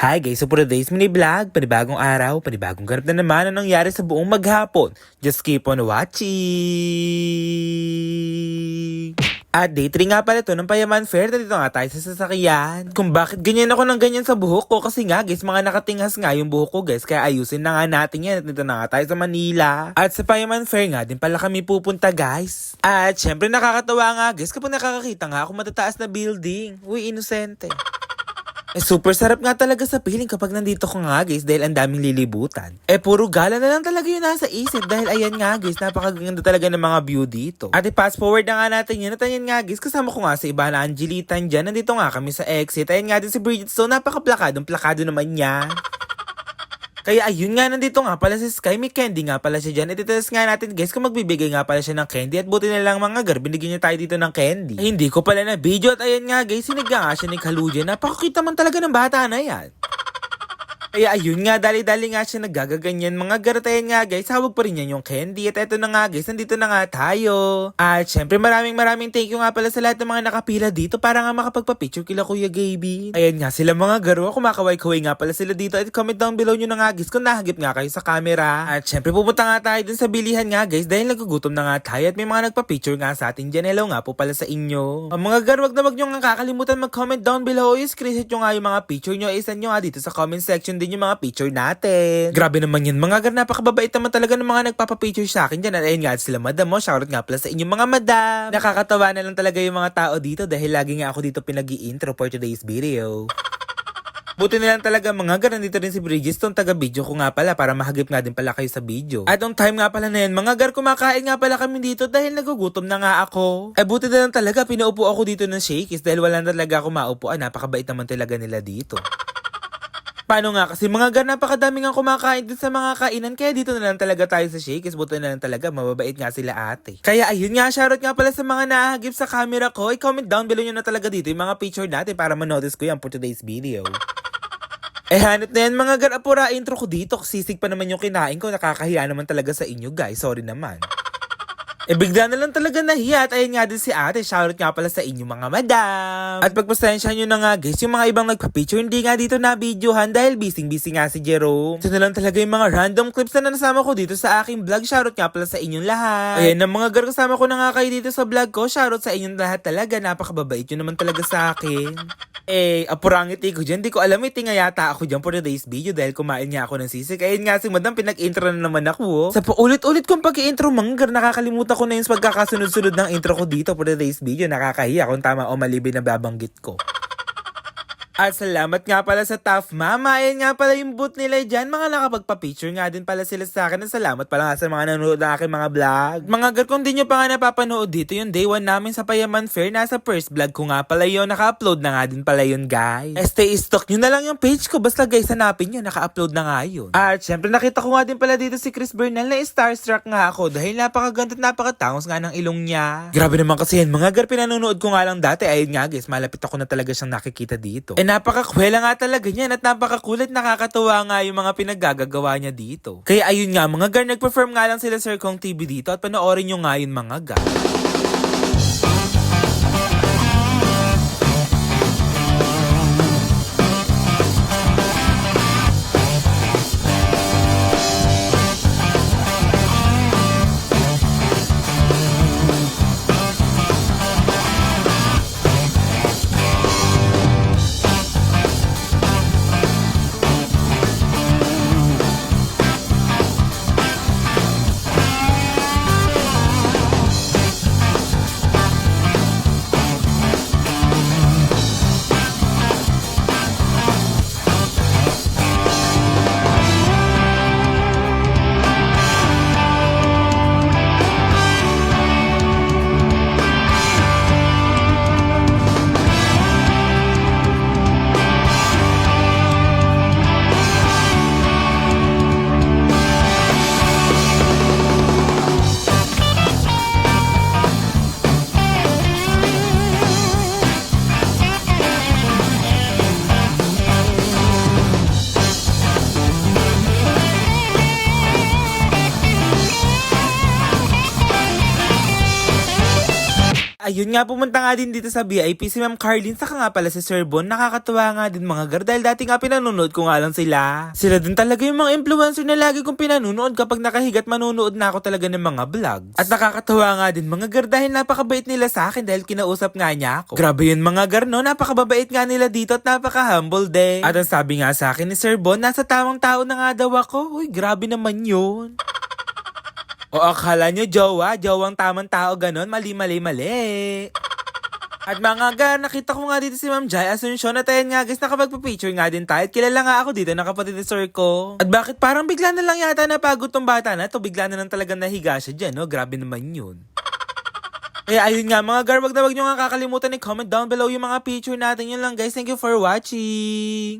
Hi guys, so for today's mini vlog, panibagong araw, panibagong ganap na naman ang nangyari sa buong maghapon. Just keep on watching! At day 3 nga pala to ng Payaman Fair, dito nga tayo sa sasakyan. Kung bakit ganyan ako ng ganyan sa buhok ko, kasi nga guys, mga nakatinghas nga yung buhok ko guys, kaya ayusin na nga natin yan at dito na nga tayo sa Manila. At sa Payaman Fair nga din pala kami pupunta guys. At syempre nakakatawa nga guys, kapag nakakakita nga ako matataas na building. Uy, inosente. Eh, super sarap nga talaga sa feeling kapag nandito ko nga guys dahil ang daming lilibutan. Eh, puro gala na lang talaga yun nasa isip dahil ayan nga guys, napakaganda talaga ng mga view dito. At i-fast forward na nga natin yun at ayan nga guys, kasama ko nga si iba na Angelitan dyan. Nandito nga kami sa exit. Ayan nga din si Bridget So, napaka-plakadong plakado naman niya. Kaya ayun nga, nandito nga pala si Sky. May candy nga pala siya dyan. Ititest nga natin guys kung magbibigay nga pala siya ng candy. At buti na lang mga gar, binigyan niya tayo dito ng candy. Ay, hindi ko pala na video. At ayan nga guys, sinigga nga siya ni Kaluja. Napakakita man talaga ng bata na yan. Kaya ayun nga, dali-dali nga siya naggagaganyan. Mga garatayan nga guys, hawag pa rin yan yung candy. At eto na nga guys, nandito na nga tayo. At syempre maraming maraming thank you nga pala sa lahat ng mga nakapila dito para nga makapagpa-picture kila Kuya Gaby. Ayan nga sila mga garo, kumakaway-kaway nga pala sila dito. At comment down below nyo na nga guys kung nahagip nga kayo sa camera. At syempre pupunta nga tayo dun sa bilihan nga guys dahil nagugutom na nga tayo at may mga nagpa-picture nga sa atin dyan. Hello nga po pala sa inyo. Ang mga garo, wag na wag nyo nga kakalimutan mag-comment down below. Yung screenshot nyo nga yung mga picture nyo. Isan nyo nga dito sa comment section din yung mga picture natin. Grabe naman yan mga gar, napakababait naman talaga ng mga nagpapapicture sa akin dyan. At ayun nga sila madam mo, shoutout nga pala sa inyong mga madam. Nakakatawa na lang talaga yung mga tao dito dahil lagi nga ako dito pinag intro for today's video. Buti na lang talaga mga gar, nandito rin si Bridgestone, taga-video ko nga pala para mahagip nga din pala kayo sa video. At on time nga pala na yan, mga gar, kumakain nga pala kami dito dahil nagugutom na nga ako. Eh buti na lang talaga, pinaupo ako dito ng shakies dahil wala na talaga ako maupuan, napakabait naman talaga nila dito. Paano nga kasi mga gan napakadami nga kumakain din sa mga kainan kaya dito na lang talaga tayo sa Shakey's buti na lang talaga mababait nga sila ate. Kaya ayun nga shoutout nga pala sa mga nahagip sa camera ko. I-comment down below nyo na talaga dito yung mga picture natin para manotice ko yan for today's video. Eh hanip na yan mga gar apura intro ko dito sisig pa naman yung kinain ko nakakahiya naman talaga sa inyo guys sorry naman. Eh bigla na lang talaga nahiya at ayun nga din si ate, shoutout nga pala sa inyo mga madam. At pagpasensya nyo na nga guys, yung mga ibang nagpa-picture hindi nga dito na videohan dahil busy-busy nga si Jerome. Ito na lang talaga yung mga random clips na nasama ko dito sa aking vlog, shoutout nga pala sa inyong lahat. Ayan na mga gar kasama ko na nga kayo dito sa vlog ko, shoutout sa inyong lahat talaga, napakababait nyo naman talaga sa akin. Eh, apurangiti ko dyan. Di ko alam, may tinga yata ako dyan for today's video dahil kumain nga ako ng sisig. Ayun nga si madam, pinag-intro na naman ako. Oh. Sa paulit-ulit kong pag-intro, manggar, nakakalimutan ko na yung pagkakasunod-sunod ng intro ko dito for today's video. Nakakahiya kung tama o mali na babanggit ko. At salamat nga pala sa Tough Mama. Ayan nga pala yung boot nila dyan. Mga nakapagpa-picture nga din pala sila sa akin. At salamat pala nga sa mga nanonood ng aking mga vlog. Mga gar, kung di nyo pa nga napapanood dito, yung day 1 namin sa Payaman Fair, nasa first vlog ko nga pala yun. Naka-upload na nga din pala yun, guys. Stay stock nyo na lang yung page ko. Basta guys, hanapin nyo. Naka-upload na nga yun. At syempre, nakita ko nga din pala dito si Chris Bernal na starstruck nga ako dahil napakaganda at napakatangos nga ng ilong niya. Grabe naman kasi yan. Mga gar, pinanonood ko nga lang dati. Ayun nga guys, malapit ako na talaga siyang nakikita dito. Eh napakakwela nga talaga niyan at napakakulit nakakatuwa nga yung mga pinaggagawa niya dito. Kaya ayun nga mga gar, nag-perform nga lang sila Sir Kong TV dito at panoorin nyo nga yun mga gar. Ayun nga, pumunta nga din dito sa VIP si Ma'am Carlin, saka nga pala si Sir Bon. Nakakatawa nga din mga gar, dahil dati nga pinanonood ko nga lang sila. Sila din talaga yung mga influencer na lagi kong pinanonood kapag nakahigat manonood na ako talaga ng mga vlogs. At nakakatawa nga din mga gar, dahil napakabait nila sa akin dahil kinausap nga niya ako. Grabe yun mga gar, no? Napakababait nga nila dito at napaka-humble din. At ang sabi nga sa akin ni Sir Bon, nasa tamang tao na nga daw ako. Uy, grabe naman yun. O akala nyo, jowa, jowang tamang tao ganon, mali, mali, mali. At mga gar, nakita ko nga dito si Ma'am Jai Asuncion at ayun nga guys, nakapagpa-picture nga din tayo at kilala nga ako dito ng kapatid ni Sir ko. At bakit parang bigla na lang yata napagod tong bata na to, bigla na lang talaga nahiga siya dyan, no? Grabe naman yun. Kaya ayun nga mga gar, wag na wag nyo nga kakalimutan i-comment down below yung mga picture natin. Yun lang guys, thank you for watching!